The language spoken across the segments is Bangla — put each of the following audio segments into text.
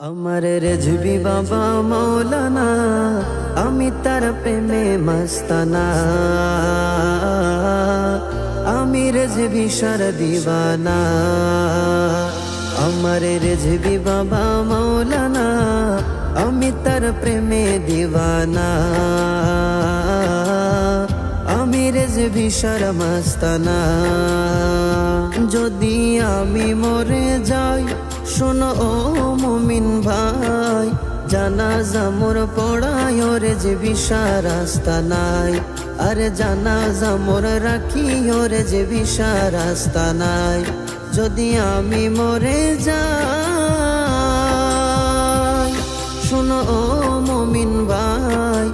আমার রেজবি বাবা মৌলানা, আমি তার প্রেমে মস্তানা। আমি রেজবি সার আমার রেজবি বাবা মৌলানা, আমি তার প্রেমে দিবানা। আমি রেজবি সার মস্তানা। যদি আমি মরে যাই শোনো ও মুমিন ভাই, জানাজা মোর পড়ায় ওরে যে বিশা রাস্তা নাই। আরে জানাজা মোর রাখি ওরে যে বিশা রাস্তা নাই। যদি আমি মরে যাই, শোনো ও মুমিন ভাই,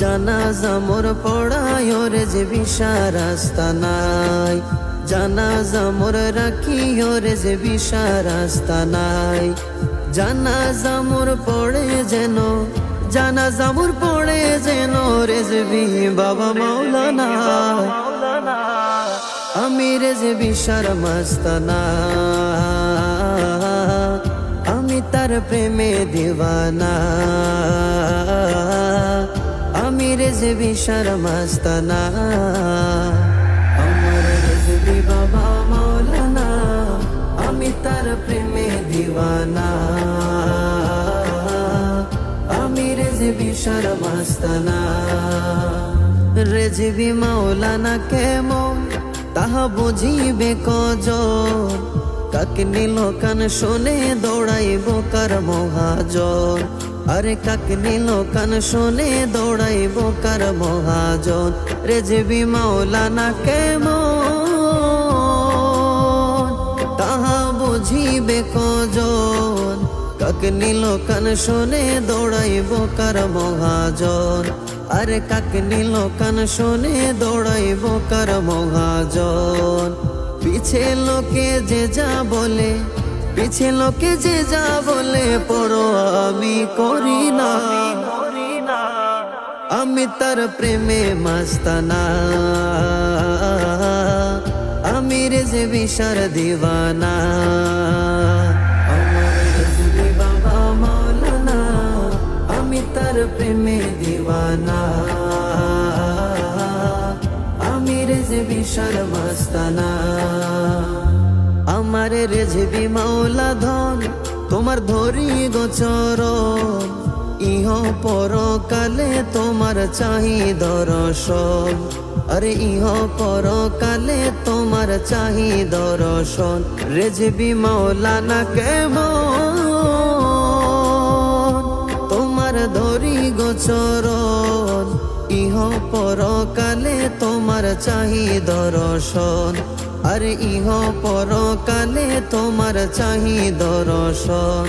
জানাজা মোর পড়ায় ওরে যে বিশা রাস্তা নাই। জানাজা মোর রাখি ওরে যে বিশা রাস্তা নাই। জানাজা মোর পড়ে যেন, জানাজা মোর পড়ে যেন রেজবি বাবা মাওলানা। আমি রেজবি সার মস্তানা। আমি তার প্রেমে দিওয়ানা আমি রেজবি সার সার মস্তানা রেজবি মাওলানা কেমন? তাহা বুঝিবে কজন? কাকে নিল কান শোনে দৌড়াইব কার মহাজন? আরে কাকে নিল কান শোনে দৌড়াইব কার মহাজন? রেজবি মাওলানা কেমন? তাহা বুঝিবে কজন? কাকে নিল কান শোনে দৌড়াইব কার মহাজন। আরে কাকে নিল কান শোনে দৌড়াইব কার মহাজন। পিছে লোকে যে যা বলে, পিছে লোকে যে যা বলে, পড়ো আমি করি না। আমি তার প্রেমে মাস্তানা। আমি রেজে বিশার দিওয়ানা প্রেমে দিওয়ানা আমি রেজে বিশার মাস্তানা আমার রেজবি মাওলা ধন তোমার ধরি গোচরণ ইহ পরকালে তোমার চাহি দর্শন আরে ইহ পরকালে তোমার চাহি দর্শন রেজবি মাওলানা কেমন গোচরণ ইহ পরকালে তোমার চাহি দর্শন। আরে ইহ পরকালে তোমার চাহি দর্শন।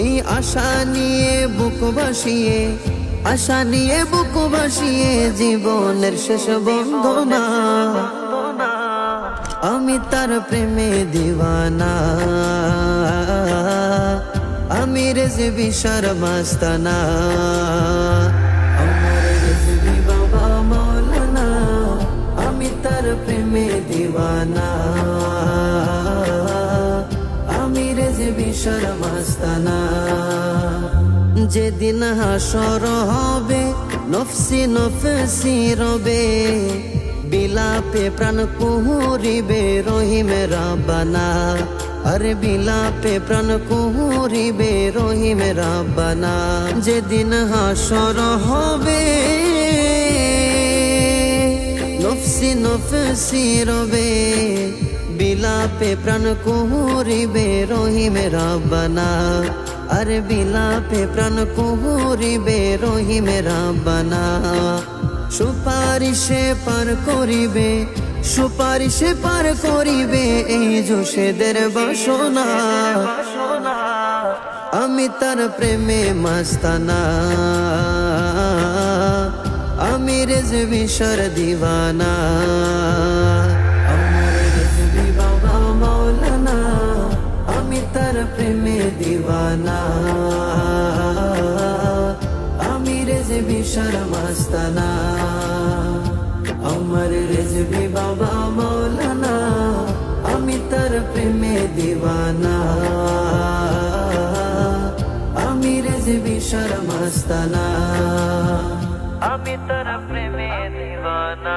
এই আশা নিয়ে বুক বাসিয়ে আশা নিয়ে বুক বাসিয়ে জীবনের শেষ বন্ধনা আমি তার প্রেমে দিওয়ানা আমি রেজবি সার মাস্তানা আমার রেজবি বাবা মৌলানা আমি তার প্রেমে দিওয়ানা আমি রেজবি সার মাস্তানা যেদিন হাসর হবে নফসি নফসি রবে বিলাপে প্রাণ কুহুরিবে রহিমে রাব্বানা আরে বিলাপে প্রাণ কুহুরিবে রহিমে রাব্বানা যেদিন হাসর হবে নফসি নফসি রবে বিলাপে প্রাণ কুহুরিবে রহিমে রাব্বানা আরে বিলাপে প্রাণ কুহুরিবে রহিমে রাব্বানা সুপারিশে পার করিবে সুপারিশে পার করিবে এই জোশেদের বাসনা। আমি তার প্রেমে মাস্তানা। আমি রেজবি সর তার প্রেমে দিওয়ানা আমি রেজবি সর মাস্তানা। আমার রেজবি বাবা মৌলানা আমি তার প্রেমে দিওয়ানা। রেজবি শর্মাস্তানা। আমি তার প্রেমে দিওয়ানা।